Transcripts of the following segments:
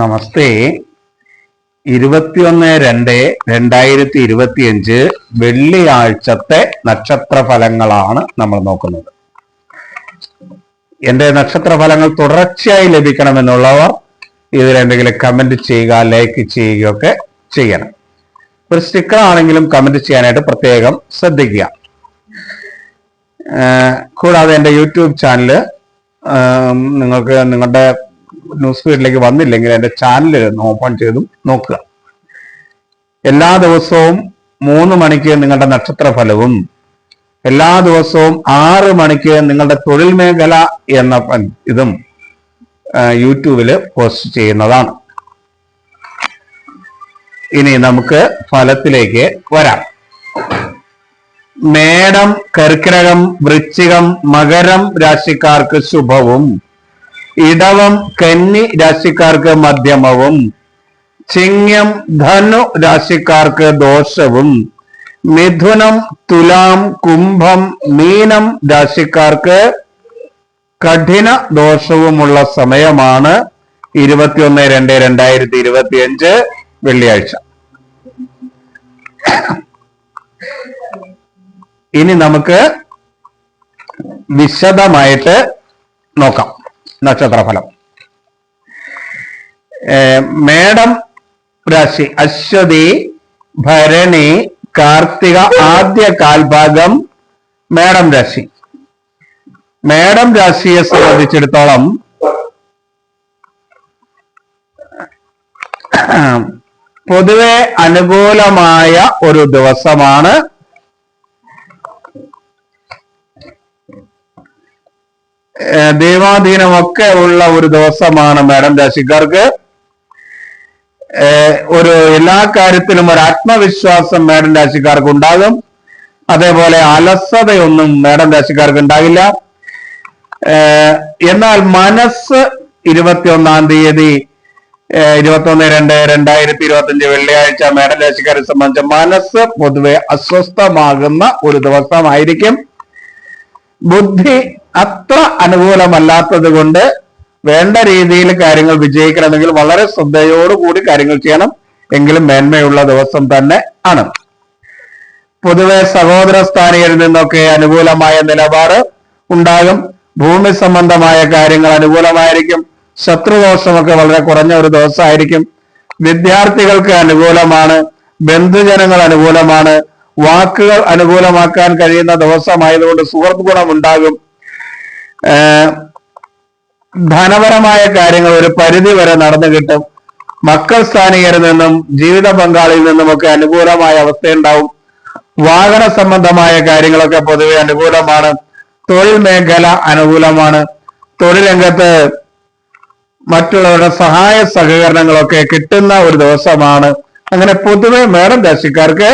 നമസ്തേ. ഇരുപത്തിയൊന്ന് രണ്ട് രണ്ടായിരത്തി ഇരുപത്തിയഞ്ച് വെള്ളിയാഴ്ചത്തെ നക്ഷത്ര ഫലങ്ങളാണ് നമ്മൾ നോക്കുന്നത്. എന്റെ നക്ഷത്ര ഫലങ്ങൾ തുടർച്ചയായി ലഭിക്കണമെന്നുള്ളവർ ഇതിലെന്തെങ്കിലും കമന്റ് ചെയ്യുക ലൈക്ക് ചെയ്യുകയൊക്കെ ചെയ്യണം. ഒരു സ്റ്റിക്കർ ആണെങ്കിലും കമന്റ് ചെയ്യാനായിട്ട് പ്രത്യേകം ശ്രദ്ധിക്കുക. കൂടാതെ എന്റെ യൂട്യൂബ് ചാനൽ നിങ്ങൾക്ക് നിങ്ങളുടെ ന്യൂസ് ഫീഡിലേക്ക് വന്നില്ലെങ്കിൽ എന്റെ ചാനൽ ഓപ്പൺ ചെയ്തും നോക്കുക. എല്ലാ ദിവസവും മൂന്ന് മണിക്ക് നിങ്ങളുടെ നക്ഷത്ര ഫലവും എല്ലാ ദിവസവും ആറ് മണിക്ക് നിങ്ങളുടെ തൊഴിൽ മേഖല എന്ന ഇതും യൂട്യൂബിൽ പോസ്റ്റ് ചെയ്യുന്നതാണ്. ഇനി നമുക്ക് ഫലത്തിലേക്ക് വരാം. മേടം കർക്കിടകം വൃശ്ചികം മകരം രാശിക്കാർക്ക് ശുഭവും ഇടവം കന്നി രാശിക്കാർക്ക് മധ്യമവും ചിങ്ങം ധനു രാശിക്കാർക്ക് ദോഷവും മിഥുനം തുലാം കുംഭം മീനം രാശിക്കാർക്ക് കഠിന ദോഷവുമുള്ള സമയമാണ് ഇരുപത്തിയൊന്ന് രണ്ട് രണ്ടായിരത്തി ഇരുപത്തിയഞ്ച് വെള്ളിയാഴ്ച. ഇനി നമുക്ക് വിശദമായിട്ട് നോക്കാം. നക്ഷത്രഫലം. മേടം രാശി. അശ്വതി ഭരണി കാർത്തിക ആദ്യ കാൽഭാഗം മേടം രാശി. മേടം രാശിയെ സംബന്ധിച്ചിടത്തോളം പൊതുവെ അനുകൂലമായ ഒരു ദിവസമാണ് ദൈവാധീനമൊക്കെ ഉള്ള ഒരു ദിവസമാണ് മേഡം രാശിക്കാർക്ക്. ഒരു എല്ലാ കാര്യത്തിലും ഒരു ആത്മവിശ്വാസം മേഡം രാശിക്കാർക്ക് ഉണ്ടാകും. അതേപോലെ അലസതയൊന്നും മേഡം രാശിക്കാർക്ക് ഉണ്ടാകില്ല. എന്നാൽ മനസ്സ് ഇരുപത്തിയൊന്നാം തീയതി ഇരുപത്തൊന്ന് രണ്ട് രണ്ടായിരത്തി ഇരുപത്തി അഞ്ച് വെള്ളിയാഴ്ച മേഡം രാശിക്കാരെ സംബന്ധിച്ച് മനസ്സ് പൊതുവെ അസ്വസ്ഥമാകുന്ന ഒരു ദിവസമായിരിക്കും. ബുദ്ധി അത്ര അനുകൂലമല്ലാത്തത് കൊണ്ട് വേണ്ട രീതിയിൽ കാര്യങ്ങൾ വിജയിക്കണമെങ്കിൽ വളരെ ശ്രദ്ധയോടുകൂടി കാര്യങ്ങൾ ചെയ്യണം. എങ്കിലും മേന്മയുള്ള ദിവസം തന്നെ ആണ്. പൊതുവെ സഹോദര സ്ഥാനീയരിൽ നിന്നൊക്കെ അനുകൂലമായ നിലപാട് ഉണ്ടാകും. ഭൂമി സംബന്ധമായ കാര്യങ്ങൾ അനുകൂലമായിരിക്കും. ശത്രുദോഷമൊക്കെ വളരെ കുറഞ്ഞ ഒരു ദിവസമായിരിക്കും. വിദ്യാർത്ഥികൾക്ക് അനുകൂലമാണ്. ബന്ധുജനങ്ങൾ അനുകൂലമാണ്. വാക്കുകൾ അനുകൂലമാക്കാൻ കഴിയുന്ന ദിവസമായതുകൊണ്ട് സുഹൃത്ത് ഗുണം ഉണ്ടാകും. ധനപരമായ കാര്യങ്ങൾ ഒരു പരിധി വരെ നടന്നു കിട്ടും. മക്കൾ സ്ഥാനികരിൽ നിന്നും ജീവിത പങ്കാളിയിൽ നിന്നുമൊക്കെ അനുകൂലമായ അവസ്ഥയുണ്ടാവും. വാഹന സംബന്ധമായ കാര്യങ്ങളൊക്കെ പൊതുവെ അനുകൂലമാണ്. തൊഴിൽ മേഖല അനുകൂലമാണ്. തൊഴിൽ രംഗത്ത് മറ്റുള്ളവരുടെ സഹായ സഹകരണങ്ങളൊക്കെ കിട്ടുന്ന ഒരു ദിവസമാണ്. അങ്ങനെ പൊതുവെ മേടം രാശിക്കാർക്ക്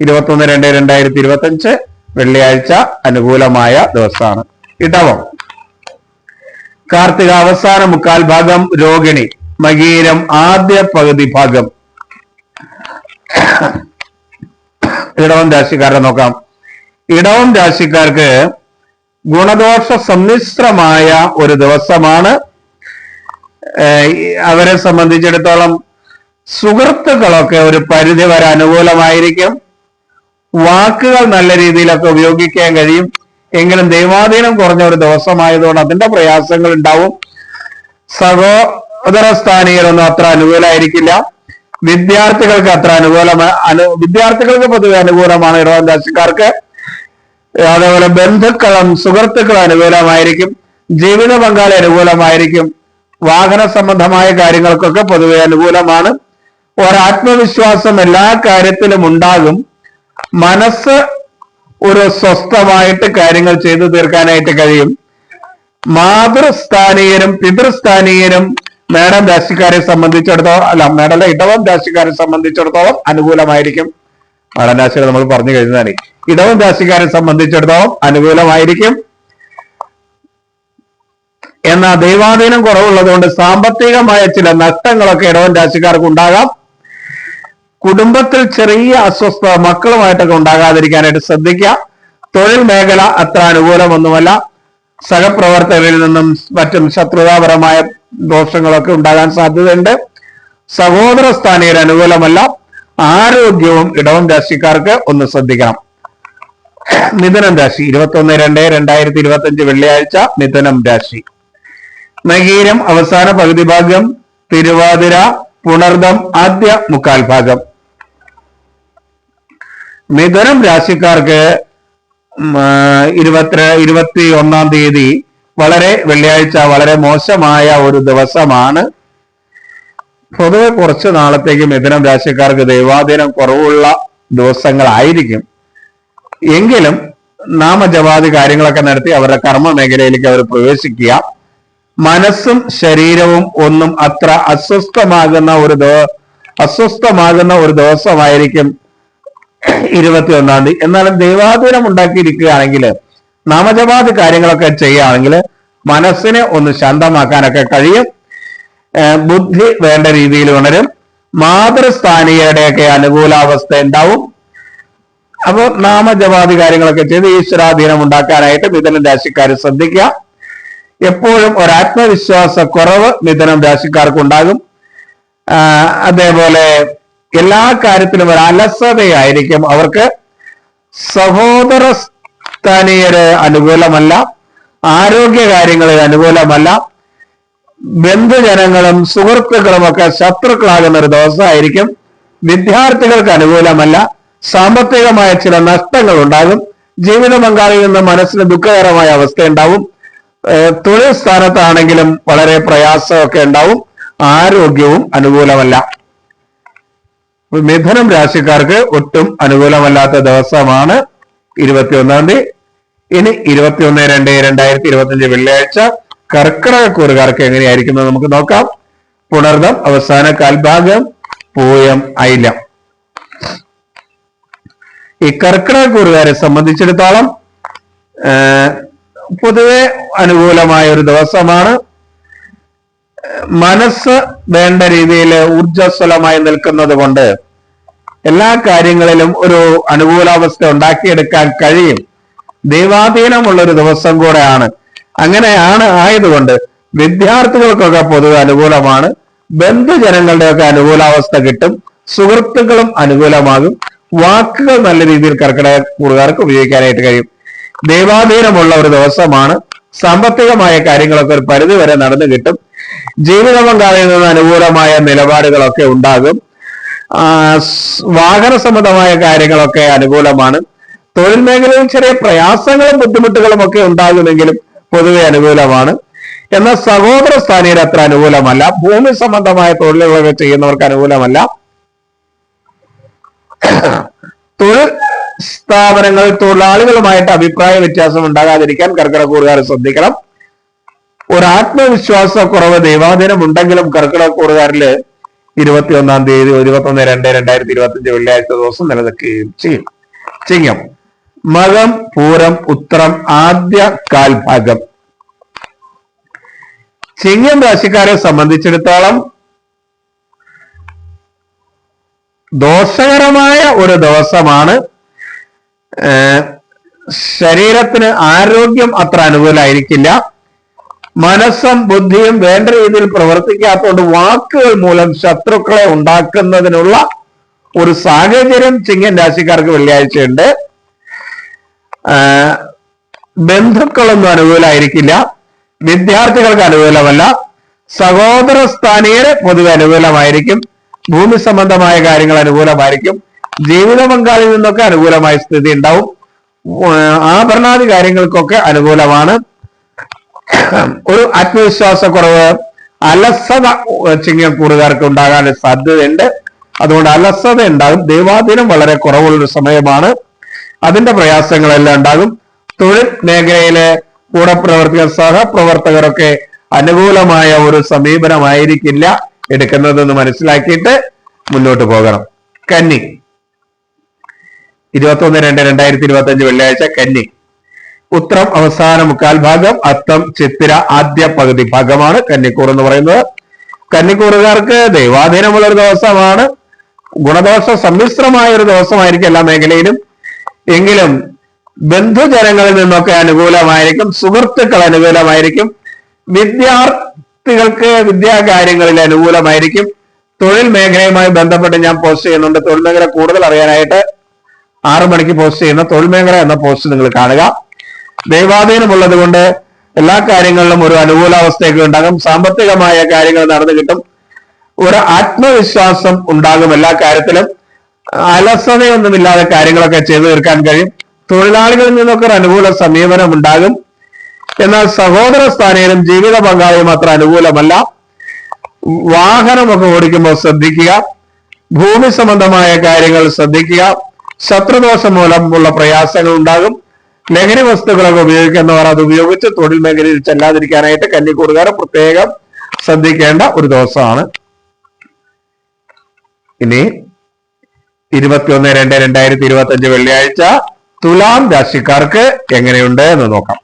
ഇരുപത്തൊന്ന് രണ്ട് രണ്ടായിരത്തി ഇരുപത്തി അഞ്ച് വെള്ളിയാഴ്ച അനുകൂലമായ ദിവസമാണ്. ഇടവം. കാർത്തിക അവസാന മുക്കാൽ ഭാഗം രോഹിണി മകീരം ആദ്യ പകുതി ഭാഗം. ഇടവം രാശിക്കാരെ നോക്കാം. ഇടവം രാശിക്കാർക്ക് ഗുണദോഷ സമ്മിശ്രമായ ഒരു ദിവസമാണ്. അവരെ സംബന്ധിച്ചിടത്തോളം സുഹൃത്തുക്കളൊക്കെ ഒരു പരിധി വരെ അനുകൂലമായിരിക്കും. വാക്കുകൾ നല്ല രീതിയിലൊക്കെ ഉപയോഗിക്കാൻ കഴിയും. എങ്കിലും ദൈവാധീനം കുറഞ്ഞ ഒരു ദിവസമായതുകൊണ്ട് അതിന്റെ പ്രയാസങ്ങൾ ഉണ്ടാവും. സഹോദര സ്ഥാനീയരൊന്നും അത്ര അനുകൂലമായിരിക്കില്ല വിദ്യാർത്ഥികൾക്ക് അത്ര അനുകൂല അനു വിദ്യാർത്ഥികൾക്ക് പൊതുവെ അനുകൂലമാണ് ഇടവൻ രാശിക്കാർക്ക് അതേപോലെ ബന്ധുക്കളും സുഹൃത്തുക്കളും അനുകൂലമായിരിക്കും. ജീവിത പങ്കാളി അനുകൂലമായിരിക്കും. വാഹന സംബന്ധമായ കാര്യങ്ങൾക്കൊക്കെ പൊതുവെ അനുകൂലമാണ്. ഒരാത്മവിശ്വാസം എല്ലാ കാര്യത്തിലും ഉണ്ടാകും. മനസ്സ് ഒരു സ്വസ്ഥമായിട്ട് കാര്യങ്ങൾ ചെയ്തു തീർക്കാനായിട്ട് കഴിയും. മാതൃസ്ഥാനീയരും പിതൃസ്ഥാനീയരും മേഡം രാശിക്കാരെ സംബന്ധിച്ചിടത്തോളം അല്ല മേഡം ഇടവം രാശിക്കാരെ സംബന്ധിച്ചിടത്തോളം അനുകൂലമായിരിക്കും. മേഡം രാശിയുടെ നമ്മൾ പറഞ്ഞു കഴിഞ്ഞതാണ്. ഇടവം രാശിക്കാരെ സംബന്ധിച്ചിടത്തോളം അനുകൂലമായിരിക്കും. എന്നാൽ ദൈവാധീനം കുറവുള്ളതുകൊണ്ട് സാമ്പത്തികമായ ചില നഷ്ടങ്ങളൊക്കെ ഇടവൻ രാശിക്കാർക്ക് ഉണ്ടാകാം. കുടുംബത്തിൽ ചെറിയ അസ്വസ്ഥത മക്കളുമായിട്ടൊക്കെ ഉണ്ടാകാതിരിക്കാനായിട്ട് ശ്രദ്ധിക്കുക. തൊഴിൽ മേഖല അത്ര അനുകൂലമൊന്നുമല്ല. സഹപ്രവർത്തകരിൽ നിന്നും മറ്റും ശത്രുതാപരമായ ദോഷങ്ങളൊക്കെ ഉണ്ടാകാൻ സാധ്യതയുണ്ട്. സഹോദര സ്ഥാനീയർ അനുകൂലമല്ല. ആരോഗ്യവും ഇടവും രാശിക്കാർക്ക് ഒന്ന് ശ്രദ്ധിക്കണം. മിഥുനം രാശി ഇരുപത്തി ഒന്ന് രണ്ട് രണ്ടായിരത്തി ഇരുപത്തി അഞ്ച് വെള്ളിയാഴ്ച മിഥുനം രാശി. നഗീരം അവസാന പകുതി ഭാഗം തിരുവാതിര പുണർദം ആദ്യ മുക്കാൽ ഭാഗം. മിഥുനം രാശിക്കാർക്ക് ഇരുപത്തി ഇരുപത്തി ഒന്നാം തീയതി വളരെ വെള്ളിയാഴ്ച വളരെ മോശമായ ഒരു ദിവസമാണ്. പൊതുവെ കുറച്ച് നാളത്തേക്ക് മിഥുനം രാശിക്കാർക്ക് ദൈവാധീനം കുറവുള്ള ദിവസങ്ങളായിരിക്കും. എങ്കിലും നാമജപാതി കാര്യങ്ങളൊക്കെ നടത്തി അവരുടെ കർമ്മ മേഖലയിലേക്ക് അവർ പ്രവേശിക്കുക. മനസ്സും ശരീരവും ഒന്നും അത്ര അസ്വസ്ഥമാകുന്ന ഒരു അസ്വസ്ഥമാകുന്ന ഒരു ദിവസമായിരിക്കും ഇരുപത്തി ഒന്നാം തീയതി. എന്നാലും ദൈവാധീനം ഉണ്ടാക്കിയിരിക്കുകയാണെങ്കിൽ നാമജപാതി കാര്യങ്ങളൊക്കെ ചെയ്യുകയാണെങ്കിൽ മനസ്സിനെ ഒന്ന് ശാന്തമാക്കാനൊക്കെ കഴിയും. ബുദ്ധി വേണ്ട രീതിയിൽ ഉണരും. മാതൃസ്ഥാനീയരുടെയൊക്കെ അനുകൂലാവസ്ഥ ഉണ്ടാവും. അപ്പോൾ നാമജപാതി കാര്യങ്ങളൊക്കെ ചെയ്ത് ഈശ്വരാധീനം ഉണ്ടാക്കാനായിട്ട് മിഥുനം രാശിക്കാർ ശ്രദ്ധിക്കുക. എപ്പോഴും ഒരു ആത്മവിശ്വാസ കുറവ് മിഥുനം രാശിക്കാർക്ക് ഉണ്ടാകും അതേപോലെ എല്ലാ കാര്യത്തിലും ഒരു അലസതയായിരിക്കും. അവർക്ക് സഹോദര സ്ഥാനീയര് അനുകൂലമല്ല ആരോഗ്യ കാര്യങ്ങളിൽ അനുകൂലമല്ല. ബന്ധുജനങ്ങളും സുഹൃത്തുക്കളും ഒക്കെ ശത്രുക്കളാകുന്ന ഒരു ദിവസമായിരിക്കും. വിദ്യാർത്ഥികൾക്ക് അനുകൂലമല്ല സാമ്പത്തികമായ ചില നഷ്ടങ്ങൾ ഉണ്ടാകും. ജീവിത പങ്കാളിയിൽ നിന്ന് മനസ്സിന് ദുഃഖകരമായ അവസ്ഥ ഉണ്ടാവും. ഏഹ് തൊഴിൽ സ്ഥാനത്താണെങ്കിലും വളരെ പ്രയാസമൊക്കെ ഉണ്ടാവും. ആരോഗ്യവും അനുകൂലമല്ല. മിഥുനം രാശിക്കാർക്ക് ഒട്ടും അനുകൂലമല്ലാത്ത ദിവസമാണ് ഇരുപത്തിയൊന്നാം തീയതി. ഇനി ഇരുപത്തിയൊന്ന് രണ്ട് രണ്ടായിരത്തി ഇരുപത്തി അഞ്ച് വെള്ളിയാഴ്ച കർക്കിടകക്കൂറുകാർക്ക് എങ്ങനെയായിരിക്കും എന്ന് നമുക്ക് നോക്കാം. പുണർദം അവസാന കാൽഭാഗം പൂയം ഐലം ഈ കർക്കിടകക്കൂറുകാരെ സംബന്ധിച്ചിടത്തോളം പൊതുവെ അനുകൂലമായ ഒരു ദിവസമാണ്. മനസ്സ് വേണ്ട രീതിയിൽ ഊർജസ്വലമായി നിൽക്കുന്നത് കൊണ്ട് എല്ലാ കാര്യങ്ങളിലും ഒരു അനുകൂലാവസ്ഥ ഉണ്ടാക്കിയെടുക്കാൻ കഴിയും. ദൈവാധീനമുള്ള ഒരു ദിവസം കൂടെയാണ്. അങ്ങനെയാണ് ആയതുകൊണ്ട് വിദ്യാർത്ഥികൾക്കൊക്കെ പൊതുവെ അനുകൂലമാണ്. ബന്ധുജനങ്ങളുടെയൊക്കെ അനുകൂലാവസ്ഥ കിട്ടും. സുഹൃത്തുക്കളും അനുകൂലമാകും. വാക്കുകൾ നല്ല രീതിയിൽ കർക്കിടക കൂടുകാർക്ക് ഉപയോഗിക്കാനായിട്ട് കഴിയും. ദൈവാധീനമുള്ള ഒരു ദിവസമാണ്. സാമ്പത്തികമായ കാര്യങ്ങളൊക്കെ ഒരു പരിധി വരെ നടന്നു കിട്ടും. ജീവിത നിന്ന് അനുകൂലമായ നിലപാടുകളൊക്കെ ഉണ്ടാകും. വാഹന സംബന്ധമായ കാര്യങ്ങളൊക്കെ അനുകൂലമാണ്. തൊഴിൽ മേഖലയിൽ ചെറിയ പ്രയാസങ്ങളും ബുദ്ധിമുട്ടുകളും ഒക്കെ ഉണ്ടാകുമെങ്കിലും പൊതുവെ അനുകൂലമാണ്. എന്നാൽ സഹോദര സ്ഥാനീയർ അത്ര അനുകൂലമല്ല. ഭൂമി സംബന്ധമായ തൊഴിലുകളൊക്കെ ചെയ്യുന്നവർക്ക് അനുകൂലമല്ല. തൊഴിൽ സ്ഥാപനങ്ങൾ തൊഴിലാളികളുമായിട്ട് അഭിപ്രായ വ്യത്യാസം ഉണ്ടാകാതിരിക്കാൻ കർക്കിടക്കൂറുകാർ ശ്രദ്ധിക്കണം. ഒരു ആത്മവിശ്വാസ കുറവ് ദൈവാധീനം ഉണ്ടെങ്കിലും കർക്കിടകൂറുകാരിൽ ഇരുപത്തിയൊന്നാം തീയതി ഇരുപത്തൊന്ന് രണ്ട് രണ്ടായിരത്തി ഇരുപത്തി അഞ്ച് വെള്ളിയാഴ്ച ദിവസം നിലനിൽക്കുകയും ചെയ്യും. ചിങ്ങം. മകം പൂരം ഉത്തരം ആദ്യ കാൽഭാഗം. ചിങ്ങം രാശിക്കാരെ സംബന്ധിച്ചിടത്തോളം ദോഷകരമായ ഒരു ദിവസമാണ്. ശരീരത്തിന് ആരോഗ്യം അത്ര അനുകൂലമായിരിക്കില്ല മനസ്സും ബുദ്ധിയും വേണ്ട രീതിയിൽ പ്രവർത്തിക്കാത്തതുകൊണ്ട് വാക്കുകൾ മൂലം ശത്രുക്കളെ ഉണ്ടാക്കുന്നതിനുള്ള ഒരു സാഹചര്യം ചിങ്ങൻ രാശിക്കാർക്ക് വെള്ളിയാഴ്ചയുണ്ട്. ബന്ധുക്കളൊന്നും അനുകൂലമായിരിക്കില്ല വിദ്യാർത്ഥികൾക്ക് അനുകൂലമല്ല. സഹോദര സ്ഥാനീയരെ പൊതുവെ അനുകൂലമായിരിക്കും. ഭൂമി സംബന്ധമായ കാര്യങ്ങൾ അനുകൂലമായിരിക്കും. ജീവിത പങ്കാളിയിൽ നിന്നൊക്കെ അനുകൂലമായ സ്ഥിതി ഉണ്ടാവും. ആഭരണാദി കാര്യങ്ങൾക്കൊക്കെ അനുകൂലമാണ്. ഒരു ആത്മവിശ്വാസക്കുറവ് അലസത ചിങ്ങക്കൂടുകാർക്ക് ഉണ്ടാകാൻ സാധ്യതയുണ്ട്. അതുകൊണ്ട് അലസത ഉണ്ടാകും. ദൈവാധീനം വളരെ കുറവുള്ളൊരു സമയമാണ്. അതിന്റെ പ്രയാസങ്ങളെല്ലാം ഉണ്ടാകും. തൊഴിൽ മേഖലയിലെ കൂടെ പ്രവർത്തകർ സഹപ്രവർത്തകരൊക്കെ അനുകൂലമായ ഒരു സമീപനമായിരിക്കില്ല എടുക്കുന്നതെന്ന് മനസ്സിലാക്കിയിട്ട് മുന്നോട്ട് പോകണം. കന്നി. ഇരുപത്തൊന്ന് രണ്ട് രണ്ടായിരത്തി ഇരുപത്തി അഞ്ച് വെള്ളിയാഴ്ച കന്നി. ഉത്രം അവസാന മുക്കാൽ ഭാഗം അത്തം ചിത്തിര ആദ്യ പകുതി ഭാഗമാണ് കന്നിക്കൂർ എന്ന് പറയുന്നത്. കന്നിക്കൂറുകാർക്ക് ദൈവാധീനമുള്ള ഒരു ദിവസമാണ്. ഗുണദോഷ സമ്മിശ്രമായ ഒരു ദിവസമായിരിക്കും എല്ലാ മേഖലയിലും. എങ്കിലും ബന്ധുജനങ്ങളിൽ നിന്നൊക്കെ അനുകൂലമായിരിക്കും സുഹൃത്തുക്കൾ അനുകൂലമായിരിക്കും വിദ്യാർത്ഥികൾക്ക് വിദ്യാകാര്യങ്ങളിൽ അനുകൂലമായിരിക്കും. തൊഴിൽ മേഖലയുമായി ബന്ധപ്പെട്ട് ഞാൻ പോസ്റ്റ് ചെയ്യുന്നുണ്ട്. തൊഴിൽ മേഖല കൂടുതൽ അറിയാനായിട്ട് ആറു മണിക്ക് പോസ്റ്റ് ചെയ്യുന്ന തൊഴിൽ മേഖല എന്ന പോസ്റ്റ് നിങ്ങൾ കാണുക. ദൈവാധീനമുള്ളത് കൊണ്ട് എല്ലാ കാര്യങ്ങളിലും ഒരു അനുകൂലാവസ്ഥയൊക്കെ ഉണ്ടാകും. സാമ്പത്തികമായ കാര്യങ്ങൾ നടന്നു കിട്ടും. ഒരു ആത്മവിശ്വാസം ഉണ്ടാകും എല്ലാ കാര്യത്തിലും. അലസതയൊന്നുമില്ലാതെ കാര്യങ്ങളൊക്കെ ചെയ്തു തീർക്കാൻ കഴിയും. തൊഴിലാളികളിൽ നിന്നൊക്കെ ഒരു അനുകൂല സമീപനം ഉണ്ടാകും. എന്നാൽ സഹോദര സ്ഥാനീയനും ജീവിത പങ്കാളിയും അത്ര അനുകൂലമല്ല. വാഹനമൊക്കെ ഓടിക്കുമ്പോൾ ശ്രദ്ധിക്കുക. ഭൂമി സംബന്ധമായ കാര്യങ്ങൾ ശ്രദ്ധിക്കുക. ശത്രുദോഷം മൂലമുള്ള പ്രയാസങ്ങൾ ഉണ്ടാകും. ലഹരി വസ്തുക്കളൊക്കെ ഉപയോഗിക്കുന്നവർ അത് ഉപയോഗിച്ച് തൊഴിൽ മേഖലയിൽ ചെല്ലാതിരിക്കാനായിട്ട് കന്നിക്കൂറുകാർ പ്രത്യേകം ശ്രദ്ധിക്കേണ്ട ഒരു ദിവസമാണ്. ഇനി ഇരുപത്തിയൊന്ന് രണ്ട് രണ്ടായിരത്തി ഇരുപത്തി അഞ്ച് വെള്ളിയാഴ്ച തുലാം രാശിക്കാർക്ക് എങ്ങനെയുണ്ട് എന്ന് നോക്കാം.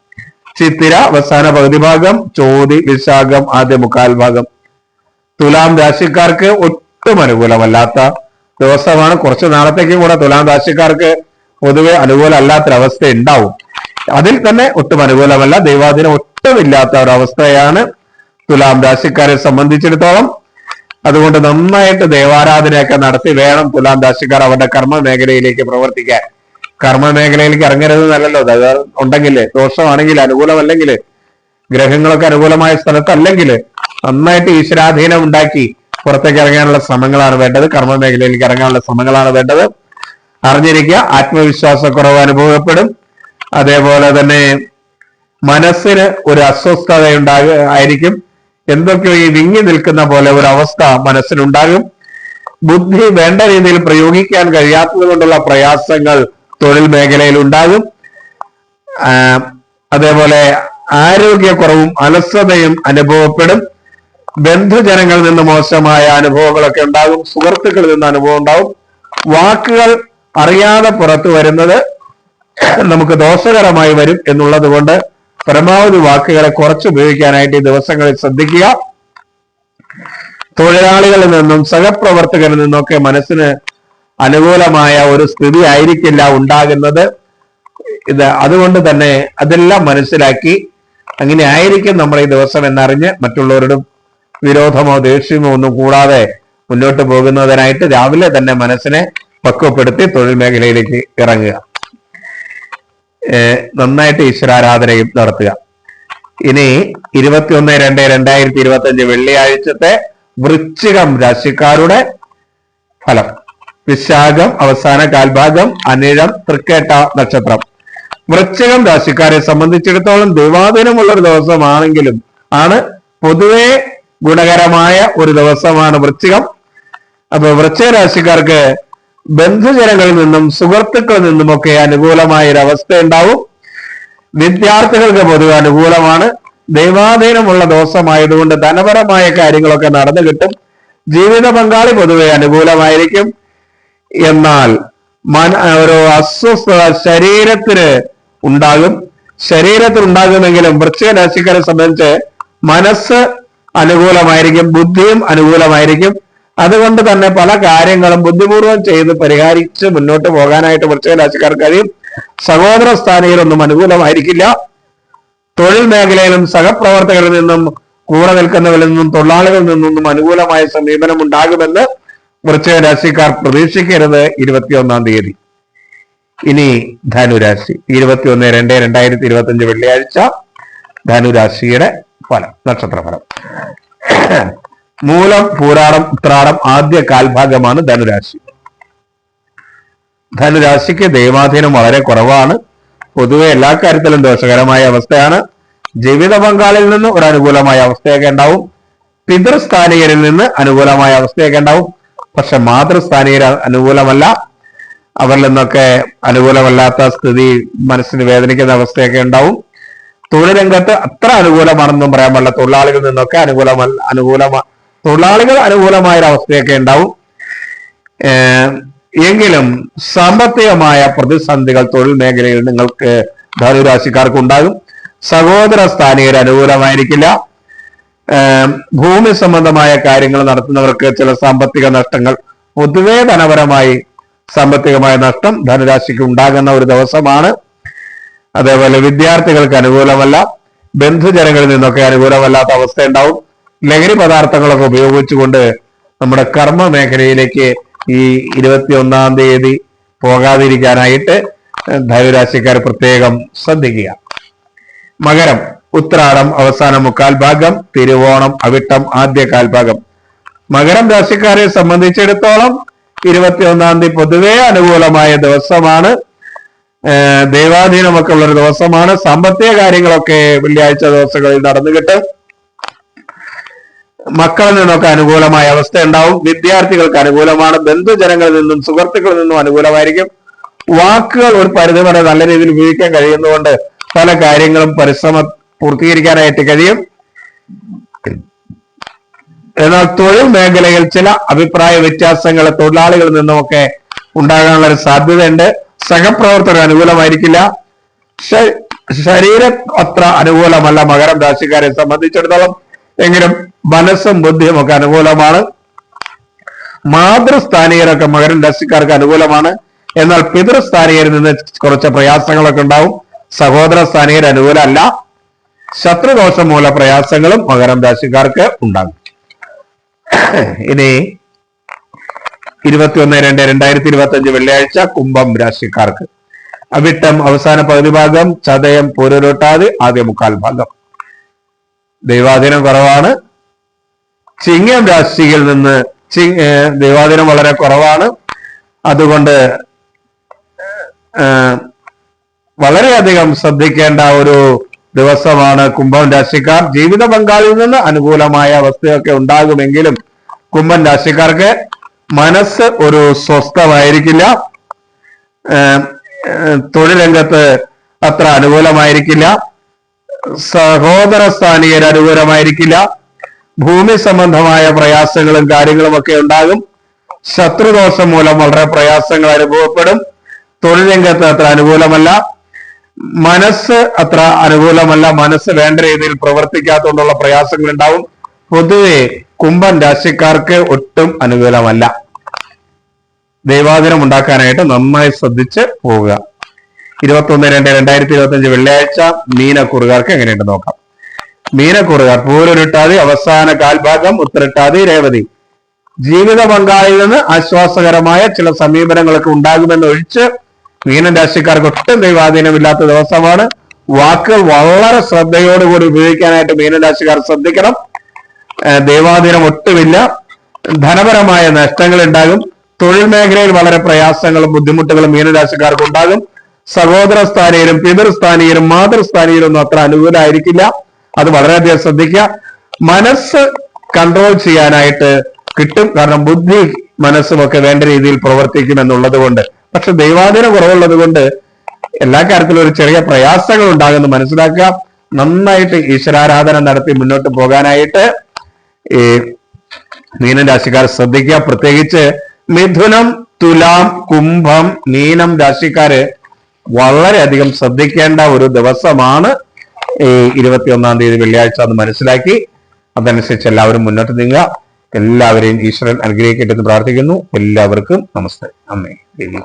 ചിത്തിര അവസാന പകുതി ഭാഗം ചോതി വിശാഖം ആദ്യ മുക്കാൽ ഭാഗം. തുലാം രാശിക്കാർക്ക് ഒട്ടും അനുകൂലമല്ലാത്ത ദിവസമാണ്. കുറച്ച് നാളത്തേക്കും കൂടെ തുലാം രാശിക്കാർക്ക് പൊതുവെ അനുകൂലമല്ലാത്തൊരവസ്ഥ ഉണ്ടാവും അതിൽ തന്നെ ഒട്ടും അനുകൂലമല്ല. ദൈവാധീനം ഒട്ടുമില്ലാത്ത ഒരവസ്ഥയാണ് തുലാം രാശിക്കാരെ സംബന്ധിച്ചിടത്തോളം. അതുകൊണ്ട് നന്നായിട്ട് ദേവാരാധനയൊക്കെ നടത്തി വേണം തുലാം രാശിക്കാർ അവരുടെ കർമ്മ മേഖലയിലേക്ക് പ്രവർത്തിക്കാൻ. കർമ്മ മേഖലയിലേക്ക് ഇറങ്ങരുത് നല്ലല്ലോ അത് ഉണ്ടെങ്കിൽ ദോഷമാണെങ്കിൽ അനുകൂലമല്ലെങ്കിൽ ഗ്രഹങ്ങളൊക്കെ അനുകൂലമായ സ്ഥലത്തല്ലെങ്കിൽ നന്നായിട്ട് ഈശ്വരാധീനം ഉണ്ടാക്കി പുറത്തേക്ക് ഇറങ്ങാനുള്ള ശ്രമങ്ങളാണ് വേണ്ടത്. കർമ്മ മേഖലയിലേക്ക് ഇറങ്ങാനുള്ള ശ്രമങ്ങളാണ് വേണ്ടത്. അറിഞ്ഞിരിക്കുക. ആത്മവിശ്വാസക്കുറവ് അനുഭവപ്പെടും. അതേപോലെ തന്നെ മനസ്സിന് ഒരു അസ്വസ്ഥത ഉണ്ടാക ആയിരിക്കും. എന്തൊക്കെയോ ഈ വിങ്ങി നിൽക്കുന്ന പോലെ ഒരു അവസ്ഥ മനസ്സിനുണ്ടാകും ബുദ്ധി വേണ്ട രീതിയിൽ പ്രയോഗിക്കാൻ കഴിയാത്തത് കൊണ്ടുള്ള പ്രയാസങ്ങൾ തൊഴിൽ മേഖലയിൽ ഉണ്ടാകും. അതേപോലെ ആരോഗ്യക്കുറവും അലസതയും അനുഭവപ്പെടും. ബന്ധുജനങ്ങളിൽ നിന്ന് മോശമായ അനുഭവങ്ങളൊക്കെ ഉണ്ടാകും. സുഹൃത്തുക്കളിൽ നിന്ന് അനുഭവം ഉണ്ടാവും വാക്കുകൾ അറിയാതെ പുറത്തു വരുന്നത് നമുക്ക് ദോഷകരമായി വരും എന്നുള്ളത് കൊണ്ട് പരമാവധി വാക്കുകളെ കുറച്ച് ഉപയോഗിക്കാനായിട്ട് ഈ ദിവസങ്ങളിൽ ശ്രദ്ധിക്കുക. തൊഴിലാളികളിൽ നിന്നും സഹപ്രവർത്തകരിൽ നിന്നൊക്കെ മനസ്സിന് അനുകൂലമായ ഒരു സ്ഥിതി ആയിരിക്കില്ല ഉണ്ടാകുന്നത്. ഇത് അതുകൊണ്ട് തന്നെ അതെല്ലാം മനസ്സിലാക്കി അങ്ങനെ ആയിരിക്കും നമ്മൾ ഈ ദിവസം എന്നറിഞ്ഞ് മറ്റുള്ളവരോടും വിരോധമോ ദേഷ്യമോ ഒന്നും കൂടാതെ മുന്നോട്ട് പോകുന്നതിനായിട്ട് രാവിലെ തന്നെ മനസ്സിനെ പക്വപ്പെടുത്തി തൊഴിൽ മേഖലയിലേക്ക് ഇറങ്ങുക. നന്നായിട്ട് ഈശ്വരാരാധനയും നടത്തുക. ഇനി ഇരുപത്തിയൊന്ന് രണ്ട് രണ്ടായിരത്തി ഇരുപത്തി അഞ്ച് വെള്ളിയാഴ്ചത്തെ വൃശ്ചികം രാശിക്കാരുടെ ഫലം. വിശാഖം അവസാന കാൽഭാഗം അനിഴം തൃക്കേട്ട നക്ഷത്രം. വൃശ്ചികം രാശിക്കാരെ സംബന്ധിച്ചിടത്തോളം ദൈവാധീനമുള്ള ഒരു ദിവസമാണെങ്കിലും ആണ് പൊതുവേ ഗുണകരമായ ഒരു ദിവസമാണ് വൃശ്ചികം. അപ്പൊ വൃശ്ചിക രാശിക്കാർക്ക് ബന്ധുജനങ്ങളിൽ നിന്നും സുഹൃത്തുക്കളിൽ നിന്നുമൊക്കെ അനുകൂലമായ ഒരു അവസ്ഥ ഉണ്ടാവും വിദ്യാർത്ഥികൾക്ക് പൊതുവെ അനുകൂലമാണ്. ദൈവാധീനമുള്ള ദോഷമായതുകൊണ്ട് ധനപരമായ കാര്യങ്ങളൊക്കെ നടന്നു കിട്ടും. ജീവിത പങ്കാളി പൊതുവെ അനുകൂലമായിരിക്കും. എന്നാൽ മന ഒരു അസ്വസ്ഥത ശരീരത്തിന് ഉണ്ടാകും. ശരീരത്തിൽ ഉണ്ടാകുമെങ്കിലും വൃശ്ചിക രാശിക്കാരെ സംബന്ധിച്ച് മനസ്സ് അനുകൂലമായിരിക്കും ബുദ്ധിയും അനുകൂലമായിരിക്കും. അതുകൊണ്ട് തന്നെ പല കാര്യങ്ങളും ബുദ്ധിപൂർവം ചെയ്ത് പരിഹരിച്ച് മുന്നോട്ട് പോകാനായിട്ട് വൃശ്ചിക രാശിക്കാർക്ക് കഴിയും സഹോദര സ്ഥാനികളൊന്നും അനുകൂലമായിരിക്കില്ല. തൊഴിൽ മേഖലയിലും സഹപ്രവർത്തകരിൽ നിന്നും കൂടെ നിൽക്കുന്നവരിൽ നിന്നും തൊഴിലാളികളിൽ നിന്നും അനുകൂലമായ സമീപനം ഉണ്ടാകുമെന്ന് വൃശ്ചിക രാശിക്കാർ പ്രതീക്ഷിക്കരുത് ഇരുപത്തിയൊന്നാം തീയതി. ഇനി ധനുരാശി ഇരുപത്തിയൊന്ന് രണ്ട് രണ്ടായിരത്തി ഇരുപത്തി അഞ്ച് വെള്ളിയാഴ്ച ധനുരാശിയുടെ ഫലം നക്ഷത്ര ഫലം മൂലം പൂരാടം ഉത്രാടം ആദ്യ കാൽഭാഗമാണ് ധനുരാശി. ധനുരാശിക്ക് ദൈവാധീനം വളരെ കുറവാണ്. പൊതുവെ എല്ലാ കാര്യത്തിലും ദോഷകരമായ അവസ്ഥയാണ്. ജീവിത പങ്കാളിൽ നിന്ന് ഒരു അനുകൂലമായ അവസ്ഥയൊക്കെ ഉണ്ടാവും. പിതൃസ്ഥാനീയരിൽ നിന്ന് അനുകൂലമായ അവസ്ഥയൊക്കെ ഉണ്ടാവും. പക്ഷെ മാതൃസ്ഥാനീയർ അനുകൂലമല്ല. അവരിൽ നിന്നൊക്കെ അനുകൂലമല്ലാത്ത സ്ഥിതി മനസ്സിന് വേദനിക്കുന്ന അവസ്ഥയൊക്കെ ഉണ്ടാവും. തൊഴിൽ രംഗത്ത് അത്ര അനുകൂലമാണെന്നും പറയാൻ പാടില്ല. തൊഴിലാളികളിൽ നിന്നൊക്കെ അനുകൂലമല്ല അനുകൂലമാ തൊഴിലാളികൾ അനുകൂലമായ ഒരു അവസ്ഥയൊക്കെ ഉണ്ടാവും എങ്കിലും സാമ്പത്തികമായ പ്രതിസന്ധികൾ തൊഴിൽ മേഖലയിൽ നിങ്ങൾക്ക് ധനുരാശിക്കാർക്ക് ഉണ്ടാകും സഹോദര സ്ഥാനീയർ അനുകൂലമായിരിക്കില്ല. ഭൂമി സംബന്ധമായ കാര്യങ്ങൾ നടത്തുന്നവർക്ക് ചില സാമ്പത്തിക നഷ്ടങ്ങൾ പൊതുവേ ധനപരമായി സാമ്പത്തികമായ നഷ്ടം ധനുരാശിക്ക് ഉണ്ടാകുന്ന ഒരു ദിവസമാണ്. അതേപോലെ വിദ്യാർത്ഥികൾക്ക് അനുകൂലമല്ല ബന്ധുജനങ്ങളിൽ നിന്നൊക്കെ അനുകൂലമല്ലാത്ത അവസ്ഥ ഉണ്ടാവും. ലഹരി പദാർത്ഥങ്ങളൊക്കെ ഉപയോഗിച്ചുകൊണ്ട് നമ്മുടെ കർമ്മ മേഖലയിലേക്ക് ഈ ഇരുപത്തി ഒന്നാം തീയതി പോകാതിരിക്കാനായിട്ട് ധനുരാശിക്കാർ പ്രത്യേകം ശ്രദ്ധിക്കുക. മകരം ഉത്രാടം അവസാന മുക്കാൽ ഭാഗം തിരുവോണം അവിട്ടം ആദ്യ കാൽഭാഗം മകരം രാശിക്കാരെ സംബന്ധിച്ചിടത്തോളം ഇരുപത്തിയൊന്നാം തീയതി പൊതുവേ അനുകൂലമായ ദിവസമാണ്. ദൈവാധീനമൊക്കെ ഉള്ള ഒരു ദിവസമാണ്. സാമ്പത്തിക കാര്യങ്ങളൊക്കെ വെള്ളിയാഴ്ച ദിവസങ്ങളിൽ നടന്നു കിട്ടും മക്കളിൽ നിന്നൊക്കെ അനുകൂലമായ അവസ്ഥ ഉണ്ടാവും. വിദ്യാർത്ഥികൾക്ക് അനുകൂലമാണ്. ബന്ധുജനങ്ങളിൽ നിന്നും സുഹൃത്തുക്കളിൽ നിന്നും അനുകൂലമായിരിക്കും. വാക്കുകൾ ഒരു പരിധിവരെ നല്ല രീതിയിൽ ഉപയോഗിക്കാൻ കഴിയുന്നതുകൊണ്ട് പല കാര്യങ്ങളും പരിശ്രമം പൂർത്തീകരിക്കാനായിട്ട് കഴിയും. എന്നാൽ തൊഴിൽ മേഖലയിൽ ചില അഭിപ്രായ വ്യത്യാസങ്ങൾ തൊഴിലാളികളിൽ നിന്നുമൊക്കെ ഉണ്ടാകാനുള്ള ഒരു സാധ്യതയുണ്ട്. സഹപ്രവർത്തകർ അനുകൂലമായിരിക്കില്ല. ശരീരം അത്ര അനുകൂലമല്ല. മകരം രാശിക്കാരെ സംബന്ധിച്ചിടത്തോളം എങ്കിലും മനസ്സും ബുദ്ധിയും ഒക്കെ അനുകൂലമാണ്. മാതൃസ്ഥാനീയരൊക്കെ മകരം രാശിക്കാർക്ക് അനുകൂലമാണ്. എന്നാൽ പിതൃസ്ഥാനീയരിൽ നിന്ന് കുറച്ച് പ്രയാസങ്ങളൊക്കെ ഉണ്ടാവും. സഹോദര സ്ഥാനീയർ അനുകൂലമല്ല. ശത്രുദോഷം മൂല പ്രയാസങ്ങളും മകരം രാശിക്കാർക്ക് ഉണ്ടാകും. ഇനി ഇരുപത്തിയൊന്ന് രണ്ട് രണ്ടായിരത്തി ഇരുപത്തി അഞ്ച് വെള്ളിയാഴ്ച കുംഭം രാശിക്കാർക്ക്. അവിട്ടം അവസാന പകുതി ഭാഗം ചതയം പൂരൊട്ടാതി ആദ്യ മുക്കാൽ ഭാഗം. ദൈവാധീനം കുറവാണ്. ചിങ്ങം രാശിയിൽ നിന്ന് ദൈവാധീനം വളരെ കുറവാണ്. അതുകൊണ്ട് വളരെയധികം ശ്രദ്ധിക്കേണ്ട ഒരു ദിവസമാണ് കുംഭം രാശിക്കാർ. ജീവിത പങ്കാളിയിൽ നിന്ന് അനുകൂലമായ അവസ്ഥയൊക്കെ ഉണ്ടാകുമെങ്കിലും കുംഭം രാശിക്കാർക്ക് മനസ്സ് ഒരു സ്വസ്ഥമായിരിക്കില്ല. രംഗത്ത് അത്ര അനുകൂലമായിരിക്കില്ല. സഹോദര സ്ഥാനീയർ അനുകൂലമായിരിക്കില്ല. ഭൂമി സംബന്ധമായ പ്രയാസങ്ങളും കാര്യങ്ങളും ഒക്കെ ഉണ്ടാകും. ശത്രുദോഷം മൂലം വളരെ പ്രയാസങ്ങൾ അനുഭവപ്പെടും. തൊഴിൽ രംഗത്ത് അത്ര അനുകൂലമല്ല. മനസ്സ് അത്ര അനുകൂലമല്ല. മനസ്സ് വേണ്ട രീതിയിൽ പ്രവർത്തിക്കാത്തതുകൊണ്ടുള്ള പ്രയാസങ്ങൾ ഉണ്ടാവും. പൊതുവെ കുംഭൻ രാശിക്കാർക്ക് ഒട്ടും അനുകൂലമല്ല. ദൈവാദിനം ഉണ്ടാക്കാനായിട്ട് നന്നായി ശ്രദ്ധിച്ച് പോവുക. ഇരുപത്തൊന്ന് രണ്ട് രണ്ടായിരത്തി ഇരുപത്തി അഞ്ച് വെള്ളിയാഴ്ച മീനക്കുറുകാർക്ക് എങ്ങനെയുണ്ട് നോക്കാം. മീനക്കുറുകാർ പൂരൊരുട്ടാതി അവസാന കാൽഭാഗം ഉത്തരട്ടാതി രേവതി. ജീവിത പങ്കാളിയിൽ നിന്ന് ആശ്വാസകരമായ ചില സമീപനങ്ങളൊക്കെ ഉണ്ടാകുമെന്ന് ഒഴിച്ച് മീനൻ രാശിക്കാർക്ക് ഒട്ടും ദൈവാധീനമില്ലാത്ത ദിവസമാണ്. വാക്കുകൾ വളരെ ശ്രദ്ധയോടുകൂടി ഉപയോഗിക്കാനായിട്ട് മീനൻ രാശിക്കാർ ശ്രദ്ധിക്കണം. ദൈവാധീനം ഒട്ടുമില്ല. ധനപരമായ നഷ്ടങ്ങൾ ഉണ്ടാകും തൊഴിൽ മേഖലയിൽ വളരെ പ്രയാസങ്ങളും ബുദ്ധിമുട്ടുകളും മീനരാശിക്കാർക്ക് ഉണ്ടാകും സഹോദര സ്ഥാനീയരും പിതൃസ്ഥാനീയരും മാതൃസ്ഥാനീയരും ഒന്നും അത്ര അനുകൂലമായിരിക്കില്ല അത് വളരെയധികം ശ്രദ്ധിക്കുക. മനസ്സ് കൺട്രോൾ ചെയ്യാനായിട്ട് കിട്ടും. കാരണം ബുദ്ധി മനസ്സുമൊക്കെ വേണ്ട രീതിയിൽ പ്രവർത്തിക്കും എന്നുള്ളത് കൊണ്ട്. പക്ഷെ ദൈവാധീനം കുറവുള്ളത് കൊണ്ട് എല്ലാ കാര്യത്തിലും ഒരു ചെറിയ പ്രയാസങ്ങൾ ഉണ്ടാകുമെന്ന് മനസ്സിലാക്കുക. നന്നായിട്ട് ഈശ്വരാരാധന നടത്തി മുന്നോട്ട് പോകാനായിട്ട് ഈ മീനം രാശിക്കാർ ശ്രദ്ധിക്കുക. പ്രത്യേകിച്ച് മിഥുനം തുലാം കുംഭം മീനം രാശിക്കാര് വളരെയധികം ശ്രദ്ധിക്കേണ്ട ഒരു ദിവസമാണ്. ഈ ഇരുപത്തി ഒന്നാം തീയതി വെള്ളിയാഴ്ച അത് മനസ്സിലാക്കി അതനുസരിച്ച് എല്ലാവരും മുന്നോട്ട് നീങ്ങുക. എല്ലാവരെയും ഈശ്വരൻ അനുഗ്രഹിക്കട്ടെ എന്ന് പ്രാർത്ഥിക്കുന്നു. എല്ലാവർക്കും നമസ്തേ. അമ്മേ. ദേവി.